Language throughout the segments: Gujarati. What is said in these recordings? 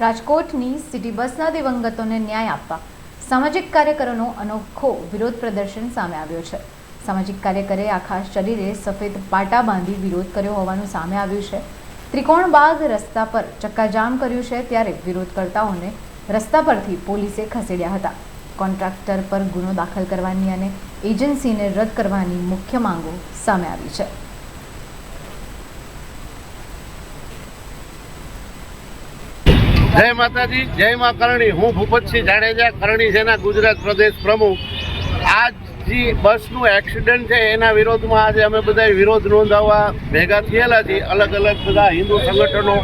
રાજકોટની સિટી બસના દિવંગતોને ન્યાય આપવા સામાજિક કાર્યકરોનો અનોખો વિરોધ પ્રદર્શન સામે આવ્યો છે. સામાજિક કાર્યકરે આખા શરીરે સફેદ પાટા બાંધી વિરોધ કર્યો હોવાનું સામે આવ્યું છે. ત્રિકોણબાગ રસ્તા પર ચક્કાજામ કર્યું છે ત્યારે વિરોધકર્તાઓને રસ્તા પરથી પોલીસે ખસેડ્યા હતા. કોન્ટ્રાક્ટર પર ગુનો દાખલ કરવાની અને એજન્સીને રદ કરવાની મુખ્ય માંગો સામે આવી છે. જય માતાજી જય મા કરણી. હું ભૂપતસિંહ જાડેજા કરણી સેના ગુજરાત પ્રદેશ પ્રમુખ. આજ જે બસનું એક્સિડન્ટ છે એના વિરોધમાં આજે અમે બધા વિરોધ નોંધાવવા ભેગા થયેલા છીએ અલગ અલગ બધા હિન્દુ સંગઠનો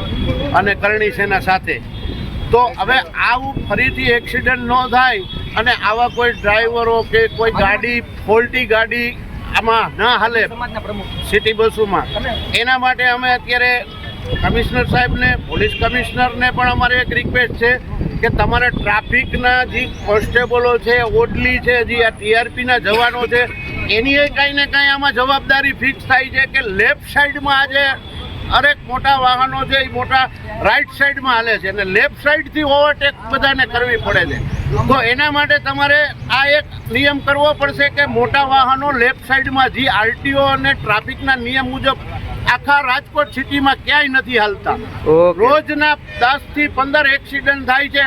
અને કરણી સેના સાથે. તો હવે આવું ફરીથી એક્સિડન્ટ ન થાય અને આવા કોઈ ડ્રાઈવરો કે કોઈ ગાડી ફોલ્ટી ગાડી આમાં ન હાલે સિટી બસોમાં. એના માટે અમે અત્યારે કમિશનર સાહેબને, પોલીસ કમિશનરને પણ અમારે એક રિક્વેસ્ટ છે કે તમારે ટ્રાફિકના જે કોન્સ્ટેબલો છે, ઓડલી છે, જે આ ટીઆરપીના જવાનો છે, એની એ કાંઈ ને કાંઈ આમાં જવાબદારી ફિક્સ થાય છે કે લેફ્ટ સાઈડમાં આજે હરેક મોટા વાહનો છે, એ મોટા રાઈટ સાઈડમાં હાલે છે. અને લેફ્ટ સાઈડથી ઓવરટેક બધાને કરવી પડે છે. તો એના માટે તમારે આ એક નિયમ કરવો પડશે કે મોટા વાહનો લેફ્ટ સાઈડમાં જે આરટીઓ અને ટ્રાફિકના નિયમ મુજબ આખા રાજકોટ સિટીમાં ક્યાંય નથી હાલતા. રોજના દસથી પંદર એક્સિડન્ટ થાય છે.